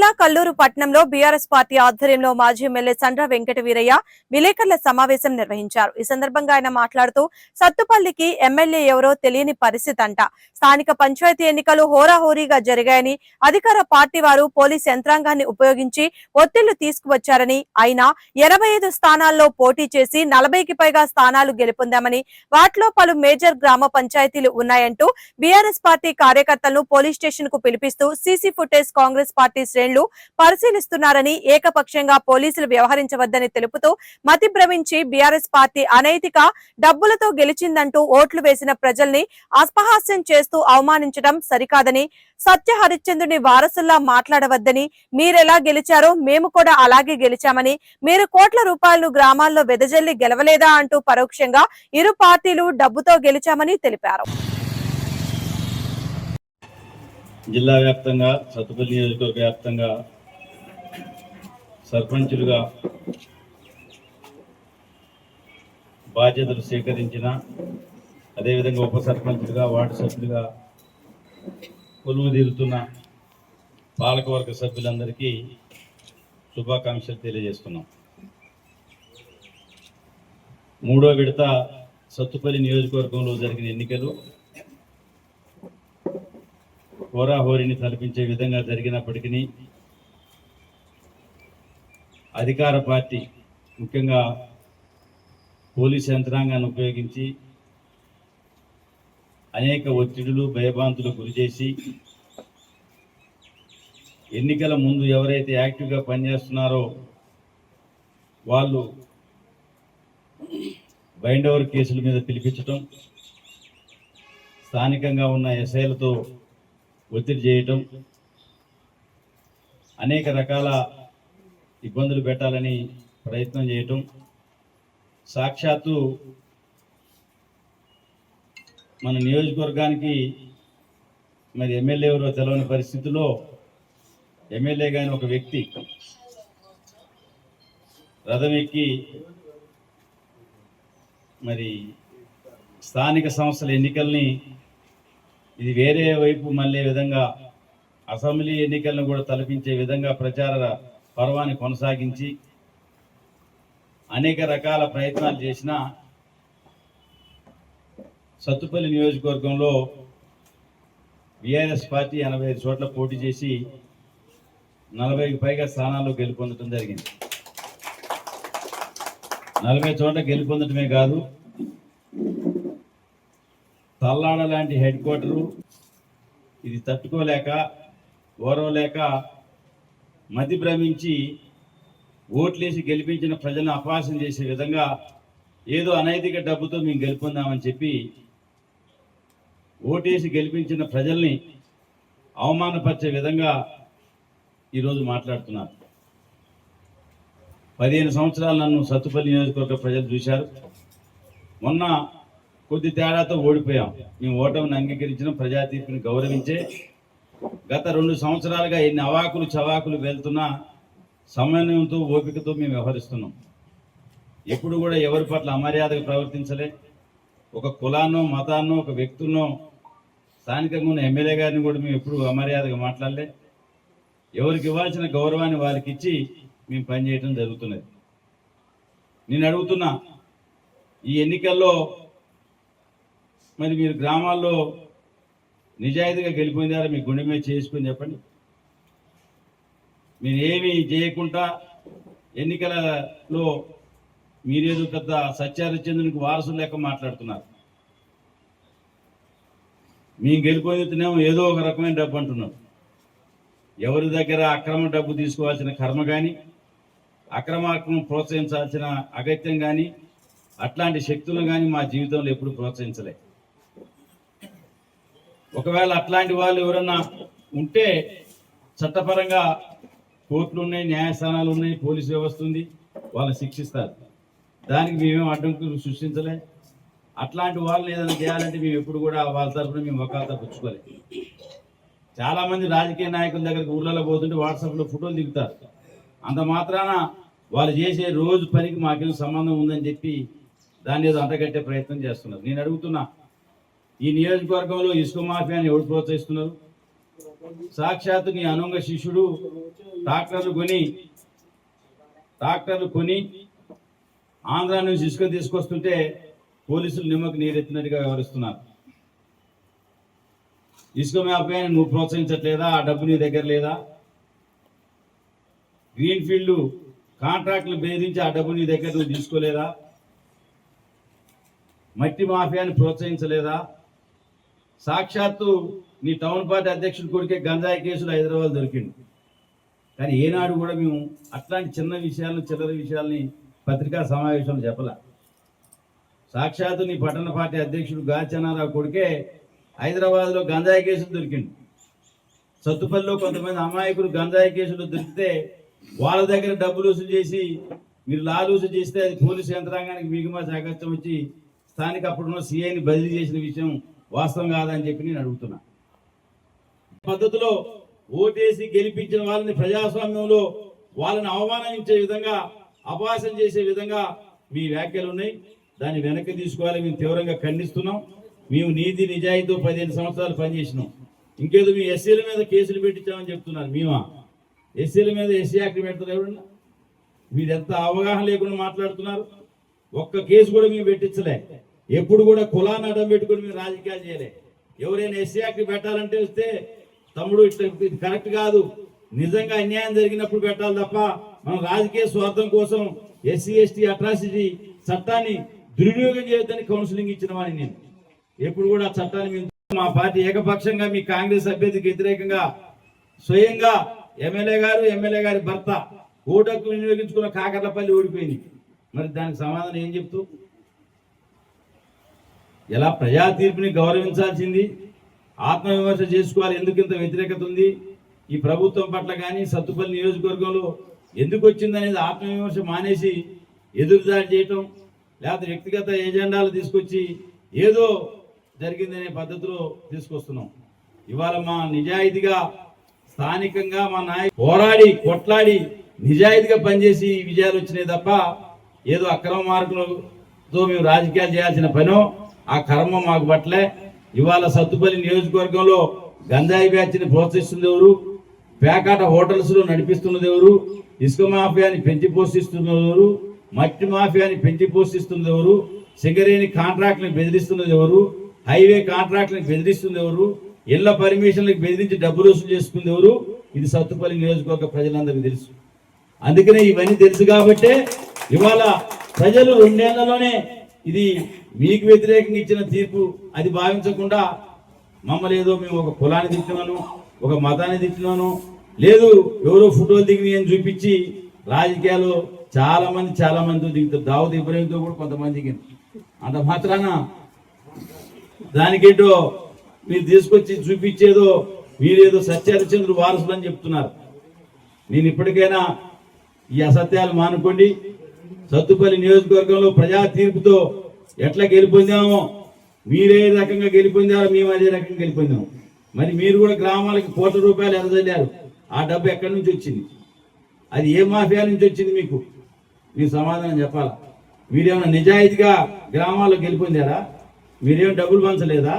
జిల్లా కల్లూరు పట్టణంలో BRS party ఆధ్వర్యంలో మాజీ ఎమ్మెల్యే సండ్ర వెంకట వీరయ్య విలేకరుల సమావేశం నిర్వహించారు. ఈ సందర్భంగా ఆయన మాట్లాడుతూ సత్తుపల్లికి ఎమ్మెల్యే ఎవరో తెలియని పరిస్థితి అంట. స్థానిక పంచాయతీ ఎన్నికలు హోరాహోరీగా జరిగాయని అధికార పార్టీ వారు పోలీస్ యంత్రాంగాన్ని ఉపయోగించి ఒత్తిళ్ళు తీసుకువచ్చారని అయినా ఎనభై ఐదు స్థానాల్లో పోటీ చేసి నలభైకి పైగా స్థానాలు గెలుపొందామని వాటిలో పలు మేజర్ గ్రామ పంచాయతీలు ఉన్నాయంటూ బీఆర్ఎస్ పార్టీ కార్యకర్తలను పోలీస్ స్టేషన్కు పిలిపిస్తూ సీసీ ఫుటేజ్ కాంగ్రెస్ పార్టీ ఫైళ్ళు పరిశీలిస్తున్నారని ఏకపక్షంగా పోలీసులు వ్యవహరించవద్దని తెలుపుతూ మతి భ్రమించి బీఆర్ఎస్ పార్టీ అనైతిక డబ్బులతో గెలిచిందంటూ ఓట్లు వేసిన ప్రజల్ని అస్పహాస్యం చేస్తూ అవమానించడం సరికాదని సత్య హరిశ్చంద్రుని వారసుల్లా మాట్లాడవద్దని మీరెలా గెలిచారో మేము కూడా అలాగే గెలిచామని మీరు కోట్ల రూపాయలు గ్రామాల్లో వెదజల్లి గెలవలేదా అంటూ పరోక్షంగా ఇరు పార్టీలు డబ్బుతో గెలిచామని తెలిపారు. జిల్లా వ్యాప్తంగా సత్తుపల్లి నియోజకవర్గ వ్యాప్తంగా సర్పంచులుగా బాధ్యతలు స్వీకరించిన అదేవిధంగా ఉప సర్పంచులుగా వార్డు సభ్యులుగా కొలువు తీరుతున్న పాలకవర్గ సభ్యులందరికీ శుభాకాంక్షలు తెలియజేస్తున్నాం. మూడో విడత సత్తుపల్లి నియోజకవర్గంలో జరిగిన ఎన్నికలు. హోరాహోరీని తలపించే విధంగా జరిగినప్పటికీ అధికార పార్టీ ముఖ్యంగా పోలీస్ యంత్రాంగాన్ని ఉపయోగించి అనేక ఒత్తిడులు భయభాంతులు గురి చేసి ఎన్నికల ముందు ఎవరైతే యాక్టివ్గా పనిచేస్తున్నారో వాళ్ళు బైండ్ ఓవర్ కేసుల మీద పిలిపించటం స్థానికంగా ఉన్న ఎస్ఐలతో ఒత్తిడి చేయటం అనేక రకాల ఇబ్బందులు పెట్టాలని ప్రయత్నం చేయటం సాక్షాత్తు మన నియోజకవర్గానికి మరి ఎమ్మెల్యే ఎవరో తెలవని పరిస్థితిలో ఎమ్మెల్యే గాని ఒక వ్యక్తి రథం ఎక్కి మరి స్థానిక సంస్థల ఎన్నికల్ని ఇది వేరే వైపు మళ్ళీ విధంగా అసెంబ్లీ ఎన్నికలను కూడా తలపించే విధంగా ప్రచార పర్వాన్ని కొనసాగించి అనేక రకాల ప్రయత్నాలు చేసిన సత్తుపల్లి నియోజకవర్గంలో బీఆర్ఎస్ పార్టీ ఎనభై ఐదు చోట్ల పోటీ చేసి నలభైకి పైగా స్థానాల్లో గెలుపొందడం జరిగింది. నలభై చోట్ల గెలుపొందటమే కాదు తల్లాడ లాంటి హెడ్ క్వార్టరు. ఇది తట్టుకోలేక ఓరవలేక మతి భ్రమించి ఓట్లేసి గెలిపించిన ప్రజలను అపహాసం చేసే విధంగా ఏదో అనైతిక డబ్బుతో మేము గెలుపొందామని చెప్పి ఓటేసి గెలిపించిన ప్రజల్ని అవమానపరిచే విధంగా ఈరోజు మాట్లాడుతున్నారు. పదిహేను సంవత్సరాలు నన్ను సత్తుపల్లి నియోజకవర్గ ప్రజలు చూశారు. మొన్న కొద్ది తేడాతో ఓడిపోయాం. మేము ఓటమిని అంగీకరించిన. ప్రజా తీర్పుని గౌరవించే గత రెండు సంవత్సరాలుగా ఎన్ని అవాకులు చవాకులు వెళ్తున్నా సమన్వయంతో ఓపికతో మేము వ్యవహరిస్తున్నాం. ఎప్పుడు కూడా ఎవరి పట్ల అమర్యాదగా ప్రవర్తించలే. ఒక కులాన్నో మతాన్నో ఒక వ్యక్తున్నో స్థానికంగా ఉన్న ఎమ్మెల్యే గారిని కూడా మేము ఎప్పుడు అమర్యాదగా మాట్లాడలే. ఎవరికి ఇవ్వాల్సిన గౌరవాన్ని వారికి ఇచ్చి మేము పనిచేయడం జరుగుతున్నది. నేను అడుగుతున్నా ఈ ఎన్నికల్లో మరి మీరు గ్రామాల్లో నిజాయితీగా గెలిపోయినారా మీ గుండె మీద చేసుకుని చెప్పండి. మీరు ఏమి చేయకుండా ఎన్నికలలో మీరేదో పెద్ద సత్యారచంద్రునికి వారసులు లెక్క మాట్లాడుతున్నారు. మేము గెలిపోయితేనేమో ఏదో ఒక రకమైన డబ్బు అంటున్నారు. ఎవరి దగ్గర అక్రమ డబ్బు తీసుకోవాల్సిన కర్మ కానీ అక్రమాక్రమం ప్రోత్సహించాల్సిన అగత్యం కానీ అట్లాంటి శక్తులు కానీ మా జీవితంలో ఎప్పుడు ప్రోత్సహించలేదు ఒకవేళ అట్లాంటి వాళ్ళు ఎవరన్నా ఉంటే చట్టపరంగా కోర్టులు ఉన్నాయి న్యాయస్థానాలు ఉన్నాయి పోలీస్ వ్యవస్థ ఉంది వాళ్ళని శిక్షిస్తారు. దానికి మేమేం అడ్డంకులు సృష్టించలే. అట్లాంటి వాళ్ళని ఏదైనా చేయాలంటే మేము ఎప్పుడు కూడా వాళ్ళ తరఫున మేము ఒకళ్ళతో పుచ్చుకోలేదు. చాలామంది రాజకీయ నాయకుల దగ్గరికి ఊర్లలో పోతుంటే వాట్సాప్లో ఫోటోలు దిగుతారు. అంత మాత్రాన వాళ్ళు చేసే రోజు పనికి మాకేం సంబంధం ఉందని చెప్పి దాన్ని ఏదో అంటగట్టే ప్రయత్నం చేస్తున్నారు. నేను అడుగుతున్నా ఈ నియోజకవర్గంలో ఇసుక మాఫియాని ఎవరు ప్రోత్సహిస్తున్నారు? సాక్షాత్తు నీ అనుంగ శిష్యుడు ట్రాక్టర్లు కొని ట్రాక్టర్లు కొని ఆంధ్ర నుంచి ఇసుక తీసుకొస్తుంటే పోలీసులు నిమ్మకు నీరెత్తినట్టుగా వ్యవహరిస్తున్నారు. ఇసుక మాఫియాని నువ్వు ప్రోత్సహించట్లేదా? ఆ డబ్బు నీ దగ్గర లేదా? గ్రీన్ ఫీల్డ్ కాంట్రాక్టులు బెదిరించి ఆ డబ్బు నీ దగ్గర నువ్వు తీసుకోలేదా? మట్టి మాఫియాని ప్రోత్సహించలేదా? సాక్షాత్తు నీ టౌన్ పార్టీ అధ్యక్షుడి కొడుకే గంజాయి కేసులు హైదరాబాద్ దొరికిండు. కానీ ఏనాడు కూడా మేము అట్లాంటి చిన్న విషయాలను చిల్లర విషయాల్ని పత్రికా సమావేశంలో చెప్పలే. సాక్షాత్తు నీ పట్టణ పార్టీ అధ్యక్షుడు గాచనారావు కొడుకే హైదరాబాద్లో గంజాయి కేసులు దొరికింది సత్తుపల్లిలో కొంతమంది అమాయకులు గంజాయి కేసులు దొరికితే వాళ్ళ దగ్గర డబ్బులు వసూలు చేసి మీరు లాలూసు చేస్తే అది పోలీసు యంత్రాంగానికి మిగుమ సాగత్యం వచ్చి స్థానిక అప్పుడున్న సీఐని బదిలీ చేసిన విషయం వాస్తవం కాదని చెప్పి నేను అడుగుతున్నా. పద్ధతిలో ఓటేసి గెలిపించిన వాళ్ళని ప్రజాస్వామ్యంలో వాళ్ళని అవమానించే విధంగా అపహాసం చేసే విధంగా మీ వ్యాఖ్యలు ఉన్నాయి. దాన్ని వెనక్కి తీసుకోవాలి. మేము తీవ్రంగా ఖండిస్తున్నాం. మేము నీతి నిజాయితీతో పదిహేను సంవత్సరాలు పనిచేసినాం. ఇంకేదో మీ ఎస్సీల మీద కేసులు పెట్టించామని చెప్తున్నారు మేమా? ఎస్సీల మీద ఎస్సీ యాక్ట్ పెడతారు ఎవరన్నా? మీరు ఎంత అవగాహన లేకుండా మాట్లాడుతున్నారు? ఒక్క కేసు కూడా మేము పెట్టించలే. ఎప్పుడు కూడా కులాన్ని అడ్డం పెట్టుకుని మేము రాజకీయాలు చేయలే. ఎవరైనా ఎస్సీ యాక్ట్ పెట్టాలంటే వస్తే తమ్ముడు ఇట్లా కరెక్ట్ కాదు. నిజంగా అన్యాయం జరిగినప్పుడు పెట్టాలి తప్ప మనం రాజకీయ స్వార్థం కోసం ఎస్సీ ఎస్టీ అట్రాసిటీ చట్టాన్ని దుర్వినియోగం చేయొద్దని కౌన్సిలింగ్ ఇచ్చిన వాడిని నేను. ఎప్పుడు కూడా ఆ చట్టాన్ని మేము మా పార్టీ ఏకపక్షంగా మీ కాంగ్రెస్ అభ్యర్థికి వ్యతిరేకంగా స్వయంగా ఎమ్మెల్యే గారు ఎమ్మెల్యే గారి భర్త ఓటకు వినియోగించుకున్న కాకర్లపల్లి ఓడిపోయింది. మరి దానికి సమాధానం ఏం చెప్తూ? ఎలా ప్రజా తీర్పుని గౌరవించాల్సింది ఆత్మవిమర్శ చేసుకోవాలి ఎందుకు ఇంత వ్యతిరేకత ఉంది? ఈ ప్రభుత్వం పట్ల కానీ సత్తుపల్లి నియోజకవర్గంలో ఎందుకు వచ్చింది అనేది ఆత్మవిమర్శ మానేసి ఎదురుదాడి చేయటం లేకపోతే వ్యక్తిగత ఏజెండాలు తీసుకొచ్చి ఏదో జరిగిందనే పద్ధతిలో తీసుకొస్తున్నాం. ఇవాళ మా నిజాయితీగా స్థానికంగా మా నాయకు పోరాడి కొట్లాడి నిజాయితీగా పనిచేసి ఈ విజయాలు వచ్చినాయి తప్ప ఏదో అక్రమ మార్గంతో మేము రాజకీయాలు చేయాల్సిన పనో ఆ కర్మ మాకు పట్లే. ఇవాళ సత్తుపల్లి నియోజకవర్గంలో గంజాయి బ్యాచ్ని ప్రోత్సహిస్తుంది ఎవరు? పేకాట హోటల్స్లో నడిపిస్తున్నది ఎవరు? ఇసుక మాఫియాని పెంచి పోషిస్తున్నది ఎవరు? మట్టి మాఫియాని పెంచి పోషిస్తున్నది ఎవరు? సింగరేణి కాంట్రాక్ట్ని బెదిరిస్తున్నది ఎవరు? హైవే కాంట్రాక్ట్ని బెదిరిస్తుంది ఎవరు? ఇళ్ళ పర్మిషన్లకు బెదిరించి డబ్బులు వసూలు చేసుకుంది ఎవరు? ఇది సత్తుపల్లి నియోజకవర్గ ప్రజలందరికీ తెలుసు. అందుకనే ఇవన్నీ తెలుసు కాబట్టే ఇవాళ ప్రజలు రెండేళ్ళలోనే ఇది మీకు వ్యతిరేకంగా ఇచ్చిన తీర్పు అది భావించకుండా మమ్మల్ని ఏదో మేము ఒక కులాన్ని తిట్టినాను ఒక మతాన్ని తిట్టినాను లేదు ఎవరో ఫోటోలు దిగినాయి అని చూపించి రాజకీయాలు చాలా మంది చాలా మంది దిగుతారు. దావుద్ ఇబ్రహీంతో కూడా కొంతమంది దిగింది అంత మాత్రాన దానికేటో మీరు తీసుకొచ్చి చూపించేదో మీరేదో సత్యహరిచంద్రుడు వారసులు అని చెప్తున్నారు. నేను ఇప్పటికైనా ఈ అసత్యాలు మానుకోండి. సత్తుపల్లి నియోజకవర్గంలో ప్రజా తీర్పుతో ఎట్లా గెలిపొందామో మీరే రకంగా గెలిపొందారో మేము అదే రకంగా గెలిపొందాము మరి మీరు కూడా గ్రామాలకి కోట్ల రూపాయలు ఎదజల్లారు ఆ డబ్బు ఎక్కడి నుంచి వచ్చింది? అది ఏ మాఫియా నుంచి వచ్చింది మీకు? మీరు సమాధానం చెప్పాలా? మీరేమైనా నిజాయితీగా గ్రామాల్లో గెలిపొందారా? మీరేం డబ్బులు పంచలేదా?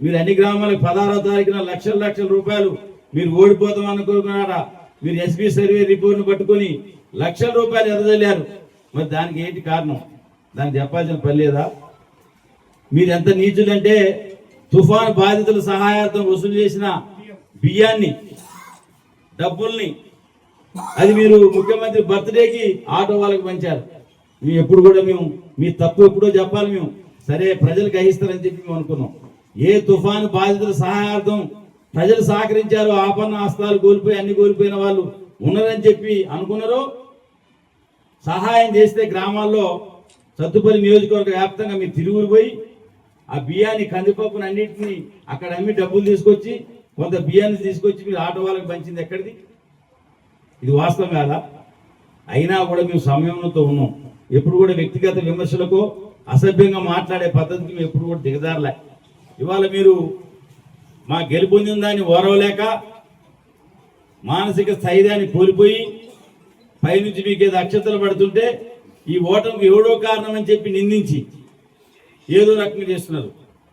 మీరు అన్ని గ్రామాలకు పదహారో తారీఖున లక్షల లక్షల రూపాయలు మీరు ఓడిపోతాం అనుకున్నారా? మీరు ఎస్బీ సర్వే రిపోర్ట్ను పట్టుకొని లక్షల రూపాయలు ఎదజల్లారు మరి దానికి ఏంటి కారణం? దానికి చెప్పాల్సిన పని లేదా? మీరు ఎంత నీచులంటే తుఫాను బాధితుల సహాయార్థం వసూలు చేసిన బియ్యాన్ని డబ్బుల్ని అది మీరు ముఖ్యమంత్రి బర్త్డేకి ఆటో వాళ్ళకి పంచారు. మేము ఎప్పుడు కూడా మేము మీ తప్పు ఎప్పుడో చెప్పాలి మేము. సరే ప్రజలు గ్రహిస్తారని చెప్పి మేము అనుకున్నాం. ఏ తుఫాను బాధితుల సహాయార్థం ప్రజలు సహకరించారో ఆపన్న ఆస్తాలు కోల్పోయి అన్ని కోల్పోయిన వాళ్ళు ఉన్నారని చెప్పి అనుకున్నారో సహాయం చేస్తే గ్రామాల్లో సత్తుపల్లి నియోజకవర్గ వ్యాప్తంగా మీరు తిరుగురు పోయి ఆ బియ్యాన్ని కందిపప్పును అన్నింటినీ అక్కడ అమ్మి డబ్బులు తీసుకొచ్చి కొంత బియ్యాన్ని తీసుకొచ్చి మీరు ఆటో వాళ్ళకి పంచింది ఎక్కడిది? ఇది వాస్తవం కాదా? అయినా కూడా మేము సంయమనంతో ఉన్నాం. ఎప్పుడు కూడా వ్యక్తిగత విమర్శలకు అసభ్యంగా మాట్లాడే పద్ధతికి మేము ఎప్పుడు కూడా దిగజారలే. ఇవాళ మీరు మా గెలుపొందిన దాన్ని ఓరవలేక మానసిక స్థైర్యాన్ని కోల్పోయి పైనుంచి మీకు ఏదో అక్షతలు పడుతుంటే ఈ ఓటమికి ఎవడో కారణం అని చెప్పి నిందించి ఏదో రకంగా చేస్తున్నారు.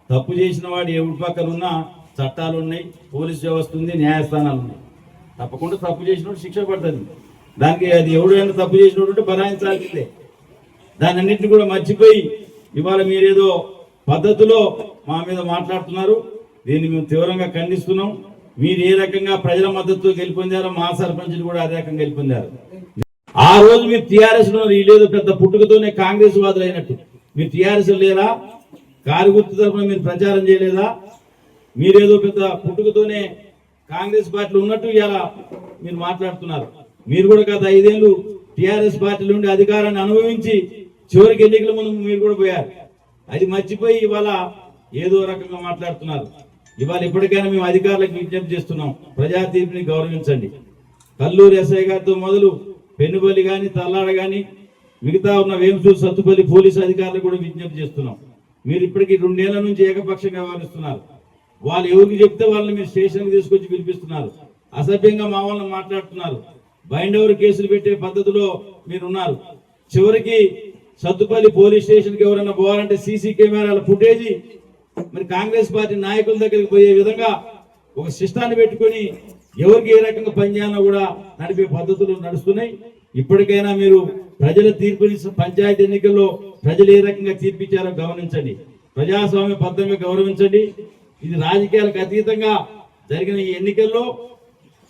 తప్పు చేసిన వాడు ఎవరి పక్కన ఉన్నా చట్టాలు ఉన్నాయి పోలీస్ వ్యవస్థ ఉంది న్యాయస్థానాలు ఉన్నాయి. తప్పకుండా తప్పు చేసినప్పుడు శిక్ష పడుతుంది. దానికి అది ఎవడైనా తప్పు చేసినట్టు బనాయించాల్సిందే దాని అన్నింటిని కూడా మర్చిపోయి ఇవాళ మీరేదో పద్ధతిలో మా మీద మాట్లాడుతున్నారు. దీన్ని మేము తీవ్రంగా ఖండిస్తున్నాం. మీరు ఏ రకంగా ప్రజల మద్దతు గెలుపొందారో మా సర్పంచులు కూడా అదే రకంగా గెలుపొందారు. ఆ రోజు మీరు టీఆర్ఎస్లో లేదు పెద్ద పుట్టుకతోనే కాంగ్రెస్ వాదులు అయినట్టు. మీరు టీఆర్ఎస్ లేరా? కారు గుర్తు తరఫున మీరు ప్రచారం చేయలేదా? మీరేదో పెద్ద పుట్టుకతోనే కాంగ్రెస్ పార్టీలో ఉన్నట్టు ఇలా మీరు మాట్లాడుతున్నారు. మీరు కూడా గత ఐదేళ్ళు టిఆర్ఎస్ పార్టీలో ఉండి అధికారాన్ని అనుభవించి చివరికి ఎన్నికల ముందు మీరు కూడా పోయారు. అది మర్చిపోయి ఇవాళ ఏదో రకంగా మాట్లాడుతున్నారు. ఇవాళ ఇప్పటికైనా మేము అధికారులకు విజ్ఞప్తి చేస్తున్నాం. ప్రజా తీర్పుని గౌరవించండి. కల్లూరు ఎస్ఐ గారితో మొదలు పెన్నుబలి కానీ తల్లాడ కానీ మిగతా ఉన్న వేంసూరు సత్తుపల్లి పోలీసు అధికారులు కూడా విజ్ఞప్తి చేస్తున్నాం. మీరు ఇప్పటికి రెండేళ్ళ నుంచి ఏకపక్షంగా వ్యవహరిస్తున్నారు. వాళ్ళు ఎవరికి చెప్తే వాళ్ళని మీరు స్టేషన్కి తీసుకొచ్చి పిలిపిస్తున్నారు. అసభ్యంగా మా వాళ్ళని మాట్లాడుతున్నారు. బైండ్ ఓవర్ కేసులు పెట్టే పద్ధతిలో మీరు ఉన్నారు చివరికి సత్తుపల్లి పోలీస్ స్టేషన్కి ఎవరైనా పోవాలంటే సీసీ కెమెరాల ఫుటేజ్ మరి కాంగ్రెస్ పార్టీ నాయకుల దగ్గరికి పోయే విధంగా ఒక సిస్టాన్ని పెట్టుకొని ఎవరికి ఏ రకంగా పనిచేయాలో కూడా నడిపే పద్ధతులు నడుస్తున్నాయి. ఇప్పటికైనా మీరు ప్రజల తీర్పుని పంచాయతీ ఎన్నికల్లో ప్రజలు ఏ రకంగా తీర్పిచ్చారో గమనించండి. ప్రజాస్వామ్య బద్ధంగా గౌరవించండి. ఇది రాజకీయాలకు అతీతంగా జరిగిన ఈ ఎన్నికల్లో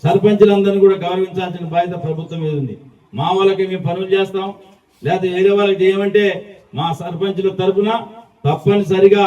సర్పంచులందరినీ కూడా గౌరవించాల్సిన బాధ్యత ప్రభుత్వం మీద ఉంది. మా వాళ్ళకి మేము పనులు చేస్తాం. లేకపోతే వేరే వాళ్ళకి చేయమంటే మా సర్పంచుల తరపున తప్పనిసరిగా